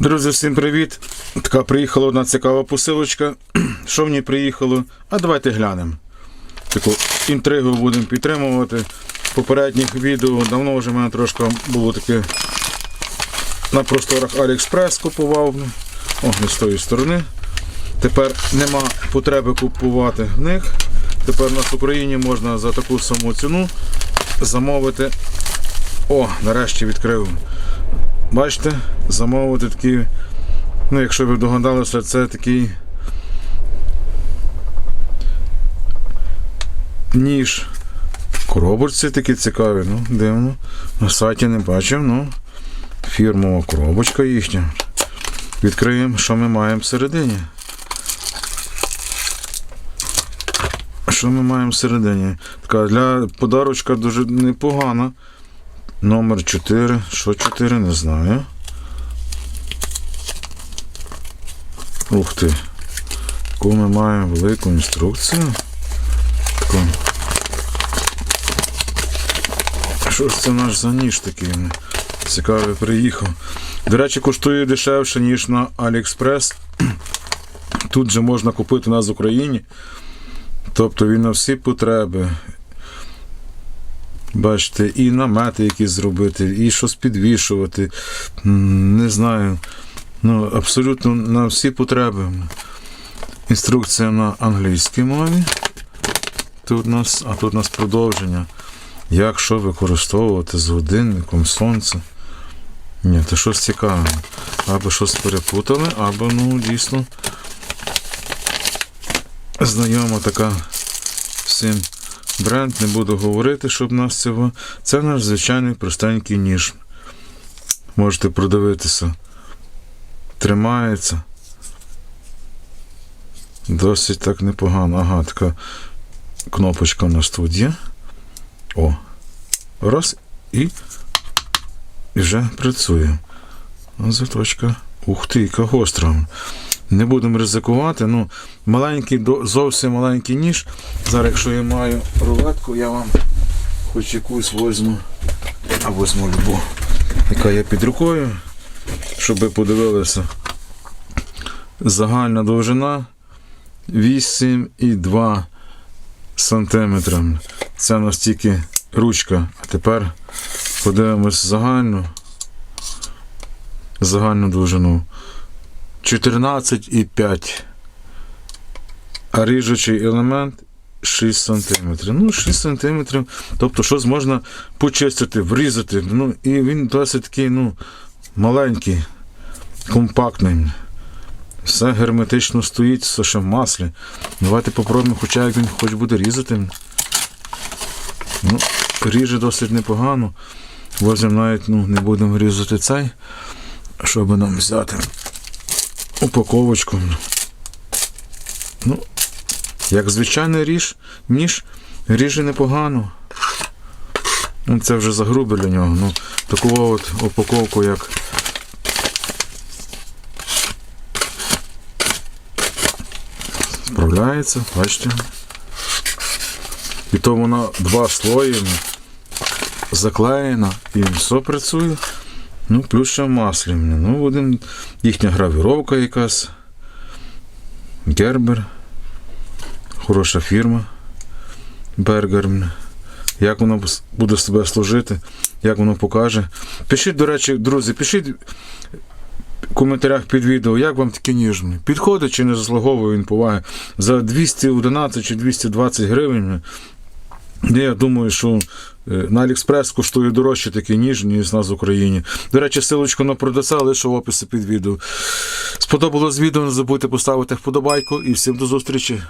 Друзі, всім привіт! Така приїхала одна цікава посилочка. Що в ній приїхало? А давайте глянемо. Таку інтригу будемо підтримувати. В попередніх відео давно вже в мене трошки було таке на просторах AliExpress купував. О, не з тої сторони. Тепер нема потреби купувати в них. Тепер у нас в Україні можна за таку саму ціну замовити. О, нарешті відкрив. Бачите, замовити такі. Ну, якщо ви догадалися, це такий ніж. Коробочці такі цікаві, ну, дивно. На сайті не бачив, ну. Фірмова коробочка їхня. Відкриємо, що ми маємо всередині. Що ми маємо всередині? Така для подарочка дуже непогана. Номер 4. Що 4, не знаю. Ух ти. Таку ми маємо велику інструкцію. Таку. Що ж це наш за ніж такий? Цікавий приїхав. До речі, коштує дешевше, ніж на AliExpress. Тут же можна купити нас в Україні. Тобто він на всі потреби. Бачите, і намети якісь зробити, і щось підвішувати. Не знаю. Ну, абсолютно на всі потреби. Інструкція на англійській мові. Тут у нас, а тут у нас продовження. Як що використовувати з годинником, сонце. Ні, це щось цікаве. Або щось перепутали, або ну дійсно знайома така всім бренд, не буду говорити, щоб нас цього. Це наш звичайний простенький ніж. Можете продивитися. Тримається. Досить так непогано. Ага, така кнопочка у нас тут є. О. Раз і, і вже працює. Заточка. Ух ти, яка гостра. Не будемо ризикувати. Ну, маленький, зовсім маленький ніж. Зараз, якщо я маю рулетку, я вам хоч якусь возьму. А возьму любу, яка є під рукою, щоб ви подивилися. Загальна довжина 8,2 сантиметра. Це у нас тільки ручка. А тепер подивимось загальну. Загальну довжину. 14,5. А ріжучий елемент 6 см. Ну, 6 см. Тобто щось можна почистити, врізати. Ну, і він досить такий, ну, маленький, компактний. Все герметично стоїть, все ще в маслі. Давайте попробуємо, хоча як він хоч буде різати. Ну, ріже досить непогано. Возьмемо навіть ну, не будемо різати цей, щоб нам взяти упаковочку. Ну, як звичайний ріж, ніж ріже непогано. Ну, це вже загрубе для нього. Ну, таку от упаковку, як справляється, бачите. І то вона два слої заклеєна і все працює. Ну, плюс ще в маслі. Ну, один, їхня гравіровка якась. Гербер. Хороша фірма. Бергер. Як воно буде себе служити, як воно покаже. Пишіть, до речі, друзі, пишіть в коментарях під відео, як вам такі ніжні. Підходить чи не заслуговує він поваги. За 211 чи 220 гривень. Я думаю, що на Аліекспрес коштує дорожче такі ніж, ніж нас в Україні. До речі, силочку на продавця лише в описі під відео. Сподобалось відео, не забудьте поставити вподобайку і всім до зустрічі.